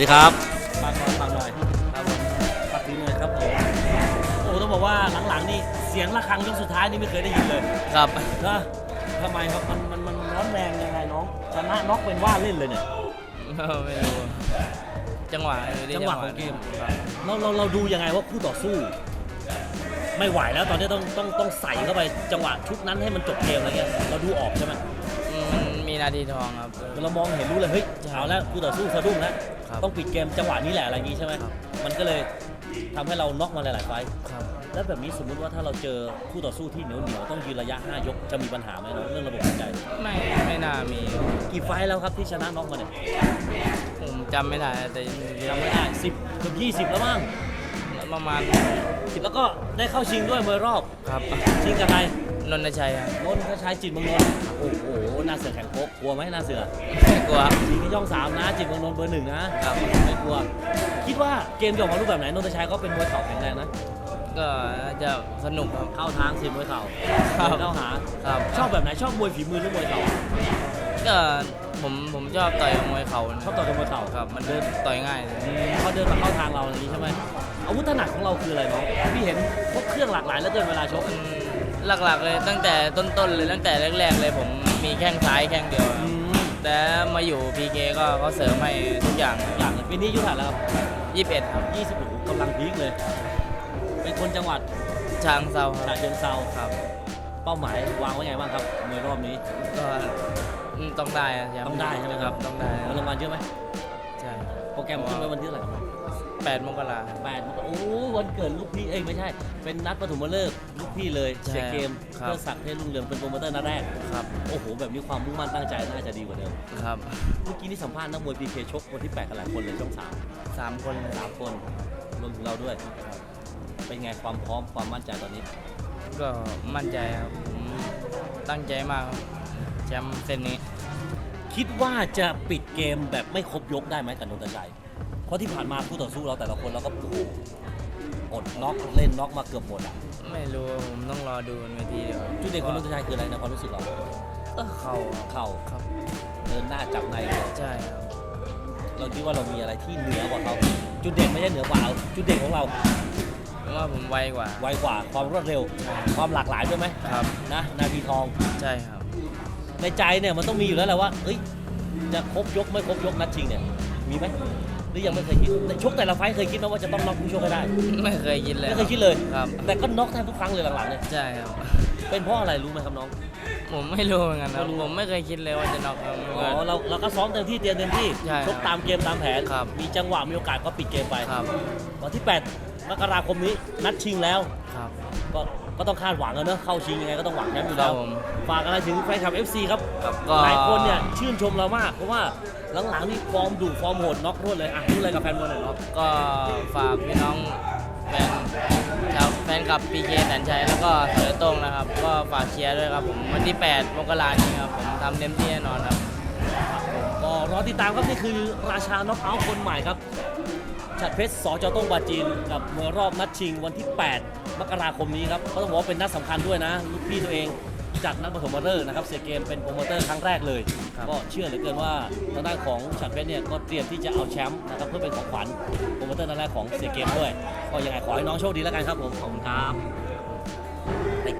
ดีครับฝากหน่อยฝากหน่อยครับผมฝากถึงหน่อยครับผมโอ้ต้องบอกว่าหลังๆนี่เสียงระฆังยกสุดท้ายนี่ไม่เคยได้ยินเลยครับนะทำไมครับมันมันมันร้อนแรงยังไงน้องชนะน็อกเป็นว่าเล่นเลยเนี่ยไม่รู้จังหวะอยู่ที่จังหวะของเกมครับเราเราเราดูยังไงว่าคู่ต่อสู้ ไม่ไหวแล้วตอนนี้ต้องต้องต้องใส่เข้าไปจังหวะชุดนั้นให้มันจบเกมอะไรเงี้ยเราดูออกใช่ไหมอืมมันมีนาทีทองครับเรามองเห็นรู้เลยเฮ้ยเอาแล้วคู่ต่อสู้สะดุ้งแล้ว ครับต้องปิดเกมจังหวะนี้แหละอะไรอย่างงี้ใช่ไหมครับมันก็เลยทำให้เราน็อกมาหลาย ๆ ไฟต์ครับ แล้วแบบนี้สมมุติว่าถ้าเราเจอคู่ต่อสู้ที่เหนียวเหนียวๆต้องยืนระยะ 5 ยกจะมีปัญหาไหมน้องเรื่องระบบหายใจไม่ไม่น่ามีกี่ไฟต์แล้วครับที่ชนะน็อกมาเนี่ยผมจำไม่ได้แต่จำไม่ได้สิบเกือบยี่สิบแล้วมั้งประมาณสิบแล้วก็ได้เข้าชิงด้วยมวยรอบครับชิงกับใคร นนทชัยครับ นนทชัยจิตรเมืองนนท์โอ้โหหน้าเสือแข่งโป๊กกลัวไหมหน้าเสือไม่กลัวชิงที่ช่องสามนะ จิตรเมืองนนท์เบอร์หนึ่งนะครับ ไม่กลัว คิดว่าเกมจะออกมารูปแบบไหนนนทชัยก็เป็นมวยเข่าแข็งแรงนะ ก็จะสนุกครับ เข้าทางสิมวยเข่าครับ เข้าหา ครับชอบแบบไหนชอบมวยฝีมือหรือมวยเข่าก็ผมผมชอบต่อยมวยเข่านะชอบต่อยกับมวยเข่าครับ มันเดินต่อยง่ายเลยอืมเขาเดินมาเข้าทางเราอย่างนี้ใช่ไหมอาวุธถนัดของเราคืออะไรน้องพี่เห็นพวกเครื่องหลากหลายแล้วเกินเวลาชกอืม หลักๆเลยตั้งแต่ต้นๆเลยตั้งแต่แรกๆเลยผมมีแข้งซ้ายแข้งเดียวครับอืมแต่มาอยู่พีเคก็ก็เสริมให้ทุกอย่างอย่างเลยปีนี้อายุเท่าไหร่แล้วครับ21ครับ20โอ้โหกำลังพีคเลย เป็นคนจังหวัดช้างเซาคฉะรับเชิงเซาครับ เป้าหมายวางไว้ไงบ้างครับมวยรอบนี้ ก็อืมต้องได้ะแชป์ต้องได้ใช่ไหมครับ ต้องได้เงินรางวัลเยอะไหมใช่โปรแกรมขึ้นไว้วันที่เท่าไหร่ครับ แปดมกรา แปดโอ้วันเกิดลูกพี่เอ้ยไม่ใช่ เป็นนัดปฐมฤกษ์ลูกพี่เลยใช่เสียเกมครับ เพื่อศักดิ์เทพรุ่งเรืองเป็นโปรโมเตอร์นัดแรกครับโอ้โหแบบนี้ความมุ่งมั่นตั้งใจน่าจะดีกว่าเดิมครับเมื่อกี้นี่สัมภาษณ์นักมวยพีเคชกวันที่แปดกันหลายคนเลยช่องสามสามคนเลยสามคนรวมถึงเราด้วย เป็นไงความพร้อมความมั่นใจตอนนี้ ก็มั่นใจครับผมตั้งใจมากครับแชมป์เส้นนี้ คิดว่าจะปิดเกมแบบไม่ครบยกได้ไหมกับนนทชัย เพราะที่ผ่านมาคู่ต่อสู้เราแต่ละคนเราก็โอ้โหอดน็อกเล่นน็อกมาเกือบหมดอะไม่รู้ผมต้องรอดูบนเวทีเดียวจุดเด่นของนนทชัยคืออะไรในความรู้สึกเราก็เข่าครับเข่าครับเดินหน้าจับในเลยใช่ครับเราคิดว่าเรามีอะไรที่เหนือกว่าเขาจุดเด่นไม่ใช่เหนือกว่าเราจุดเด่นของเราเพราะว่าผมไวกว่าไวกว่าความรวดเร็ว ความหลากหลายด้วยไหมครับ นะนาทีทอง ใช่ครับ ในใจเนี่ยมันต้องมีอยู่แล้วแหละว่าเอ้ยจะครบยกไม่ครบยกนัดชิงเนี่ยมีไหม หรือยังไม่เคยคิดแต่ชกแต่ละไฟต์เคยคิดไหมว่าจะต้องน็อกผู้ชกให้ได้ไม่เคยคิดเลยไม่เคยคิดเลย ครับ แต่ก็น็อกแทบทุกครั้งเลยหลังๆเนี่ยใช่ครับ เป็นเพราะอะไรรู้ไหมครับน้อง ผมไม่รู้เหมือนกันครับไม่รู้ ผมไม่เคยคิดเลยว่าจะน็อกครับ อ๋อเราเราก็ซ้อมเต็มที่เตรียมเต็มที่ใช่ครับชกตามเกมตามแผน ครับ มีจังหวะมีโอกาสก็ปิดเกมไปครับ วันที่ 8 มกราคมนี้นัดชิงแล้ว ครับ ก็ ก็ต้องคาดหวังอะเนอะเข้าชิงยังไงก็ต้องหวังแชมป์อยู่ครัแล้บวผมฝากอะไรถึงแฟนคลับ FC ครับครับก็ หลายคนเนี่ยชื่นชมเรามากเพราะว่าหลังๆนี่ฟอร์มดุฟอร์มโหดน็อกรวดเลยอะพูดอะไรกับแฟนบอลหน่อยเนาะก็ฝากพี่น้องแฟนชาวแฟนคลับพีเคแสนชัยแล้วก็เสือโต้งนะครับ ก็ฝากเชียร์ด้วยครับผมวันที่ 8 มกราคมนี้ครับผมทำเต็มที่แน่นอนครับ ก็รอติดตามครับนี่คือราชาน็อกเอาท์คนใหม่ครับ ฉัดเพชรสจโต้งบาจีน กับมวยรอบนัดชิงวันที่ 8 มกราคมนี้ครับก็ต้องบอกว่าเป็นนัดสำคัญด้วยนะลูกพี่ตัวเองจัดนัดปฐมฤกษ์นะครับเสียเกมเป็นโปรโมเตอร์ครั้งแรกเลยครับก็เชื่อเหลือเกินว่าทางด้านของฉัดเพชรเนี่ยก็เตรียมที่จะเอาแชมป์นะครับเพื่อเป็นของขวัญโปรโมเตอร์นัดแรกของเสียเกมด้วย ก็ยังไงขอให้น้องโชคดีแล้วกันครับผมขอบคุณครับ